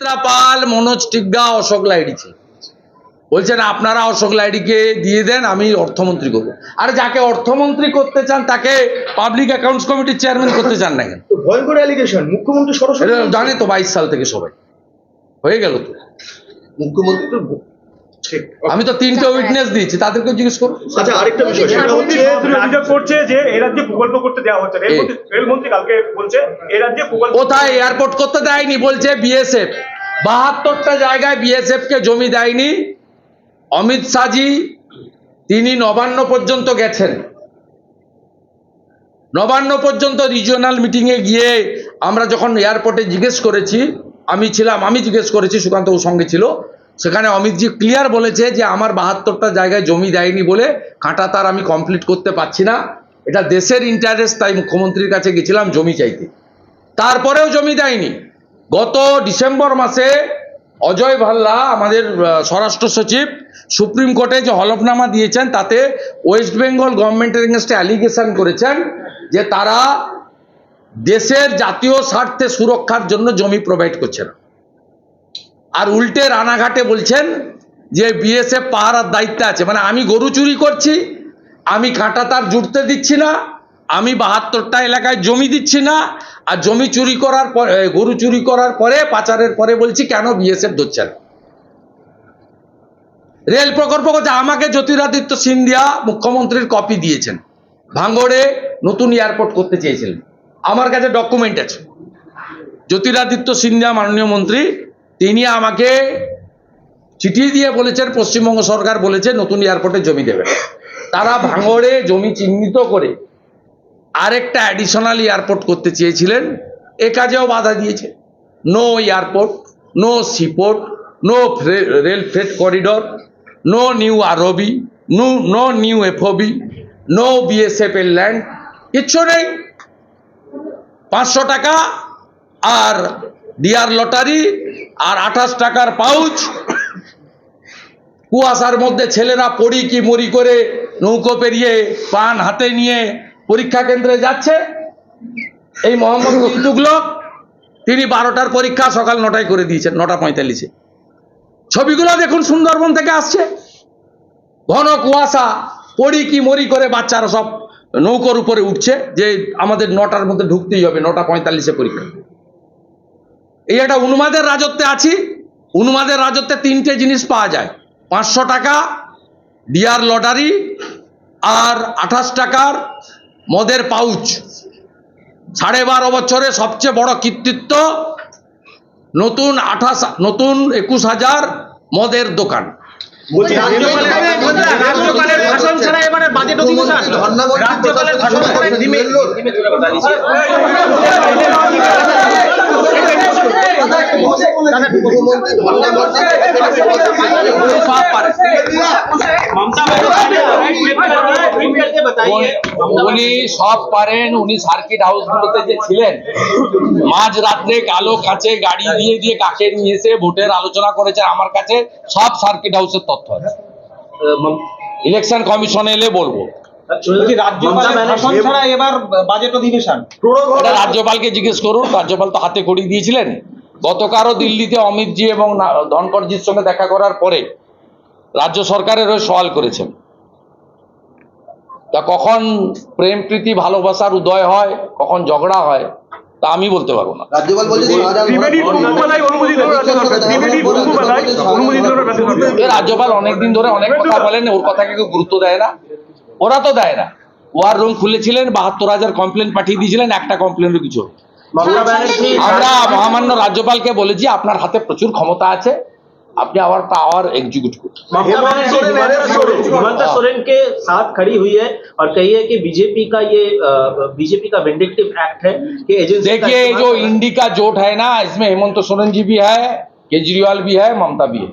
সুচিত্রা পাল মনোজ টিগ্গা অশোক লাইডিছে বলছেন আপনারা অশোক লাইডিকে দিয়ে দেন আমি অর্থমন্ত্রী করব। আর যাকে অর্থমন্ত্রী করতে চান তাকে পাবলিক অ্যাকাউন্টস কমিটির চেয়ারম্যান করতে চান না কেন? ভয়ঙ্কর অ্যালিগেশন মুখ্যমন্ত্রী সরাসরি জানে তো বাইশ সাল থেকে সবাই। হয়ে গেল তো। মুখ্যমন্ত্রী তো আমি তো তিনটে উইটনেস দিয়েছি তাদেরকে জিজ্ঞেস করো। আচ্ছা আরেকটা বিষয় সেটা হচ্ছে অভিযোগ করছে যে এই রাজ্যে প্রকল্প করতে দেওয়া হচ্ছে রেলমন্ত্রী রেলমন্ত্রী কালকে বলছে এই রাজ্যে প্রকল্প কোথায়? এয়ারপোর্ট করতে দেয়নি বলছে বিএসএফ বাহাত্তরটা জায়গায় বিএসএফ কে জমি দেয়নি। অমিত শাহজি তিনি নবান্ন পর্যন্ত গেছেন। নবান্ন পর্যন্ত রিজিওনাল মিটিংয়ে গিয়ে আমরা যখন এয়ারপোর্টে জিজ্ঞেস করেছি আমি ছিলাম আমি জিজ্ঞেস করেছি সুকান্ত ওর সঙ্গে ছিল। সেখানে অমিতজি ক্লিয়ার বলেছে যে আমার বাহাত্তরটা জায়গায় জমি দেয়নি বলে কাঁটা তার আমি কমপ্লিট করতে পারছি না। এটা দেশের ইন্টারেস্ট তাই মুখ্যমন্ত্রীর কাছে গেছিলাম জমি চাইতে। তারপরেও জমি দেয়নি। গত ডিসেম্বর মাসে অজয় ভাল্লা, আমাদের স্বরাষ্ট্র সচিব, সুপ্রিম কোর্টে যে হলফনামা দিয়েছেন, তাতে ওয়েস্ট বেঙ্গল গভর্নমেন্টের এগেনস্টে অ্যালিগেশন করেছেন যে তারা দেশের জাতীয় স্বার্থে সুরক্ষার জন্য জমি প্রোভাইড করছে না। আর উল্টে রানাঘাটে বলছেন যে বিএসএফ পাহারার দায়িত্বে আছে। মানে আমি গরু চুরি করছি, আমি কাঁটা তার জুড়তে দিচ্ছি না, আমি বাহাত্তরটা এলাকায় জমি দিচ্ছি না, আর জমি চুরি করার পরে গরু চুরি করার পরে, পাচারের পরে বলছি কেন বিএসএফ ধরছে না? রেল প্রকল্প করছে, আমাকে জ্যোতিরাদিত্য সিন্ধিয়া মুখ্যমন্ত্রীর কপি দিয়েছেন। ভাঙড়ে নতুন এয়ারপোর্ট করতে চেয়েছিলেন। আমার কাছে ডকুমেন্ট আছে। জ্যোতিরাদিত্য সিন্ধিয়া মাননীয় মন্ত্রী তিনি আমাকে চিঠি দিয়ে বলেছেন, পশ্চিমবঙ্গ সরকার বলেছে, নতুন এয়ারপোর্টে জমি দেবে তারা ভাঙড়ে জমি চিহ্নিত করে আরেকটা অ্যাডিশনাল এয়ারপোর্ট করতে চেয়েছিলেন, এ কাজেও বাধা দিয়েছে। No airport no seaport no rail freight corridor no new RB no no new FOB no BSF এর ল্যান্ড কিচ্ছু নেই। পাঁচশো টাকা আর ডিয়ার লটারি আর আঠাশ টাকার পাউচ। কুয়াশার মধ্যে ছেলেরা পড়ি কি মরি করে নৌকো পেরিয়ে পান হাতে নিয়ে পরীক্ষা কেন্দ্রে যাচ্ছে। এই মোহাম্মদ তুগলক তিনি বারোটার পরীক্ষা সকাল নটায় করে দিয়েছেন, নটা পঁয়তাল্লিশে। ছবিগুলো দেখুন, সুন্দরবন থেকে আসছে। ঘন কুয়াশা, পড়ি কি মরি করে বাচ্চারা সব নৌকোর উপরে উঠছে, যে আমাদের নটার মধ্যে ঢুকতেই হবে, নটা পঁয়তাল্লিশে পরীক্ষা। এই একটা উন্মাদের রাজত্বে আছি উন্মাদের রাজত্বে তিনটে জিনিস পাওয়া যায়। পাঁচশো টাকা ডিয়ার লটারি আর আঠাশ টাকার মদের পাউচ। সাড়ে বারো বছরে সবচেয়ে বড় কৃতিত্ব নতুন আঠাশ নতুন একুশ হাজার মদের দোকান। ধন্যবাদ। উনি সব পারেন উনি সার্কিট হাউসগুলোতে যে ছিলেন মাঝ রাত্রে কালো কাছে গাড়ি দিয়ে দিয়ে কাকে নিয়ে এসে ভোটের আলোচনা করেছে আমার কাছে সব সার্কিট হাউসের তথ্য আছে। ইলেকশন কমিশন এলে বলব। রাজ্যপালকে জিজ্ঞেস করুন রাজ্যপাল তো হাতে খড়ি দিয়েছিলেন। গতকালও দিল্লিতে অমিতজি এবং ধনকরজির সঙ্গে দেখা করার পরে রাজ্য সরকারের ওই সওয়াল করেছেন। তা কখন প্রেম প্রীতি ভালোবাসার উদয় হয় কখন ঝগড়া হয় তা আমি বলতে পারব না। রাজ্যপাল অনেকদিন ধরে অনেক কথা বলেন ওর কথাকে কেউ গুরুত্ব দেয় না। ওরা তো দেয় না ওয়ার রুম খুলেছিলেন বাহাত্তর হাজার কমপ্লেন পাঠিয়ে দিয়েছিলেন একটা কমপ্লেনের কিছু হয়নি। মমতা ব্যানার্জি আমরা মহামান্য রাজ্যপালকে বলেছি আপনার হাতে প্রচুর ক্ষমতা আছে আপনি আবার পাওয়ার এক্সিকিউট করুন ममता बनर्जी हिमंत सोरेन हिमंत सोरेन के साथ खड़ी हुई है और कही है कि बीजेपी का ये बीजेपी का विंडिक्टिव एक्ट है कि एजेंसी का देखिए इस्तेमाल जो इंडी का जोट है ना इसमें हेमंत सोरेन जी भी है केजरीवाल भी है ममता भी है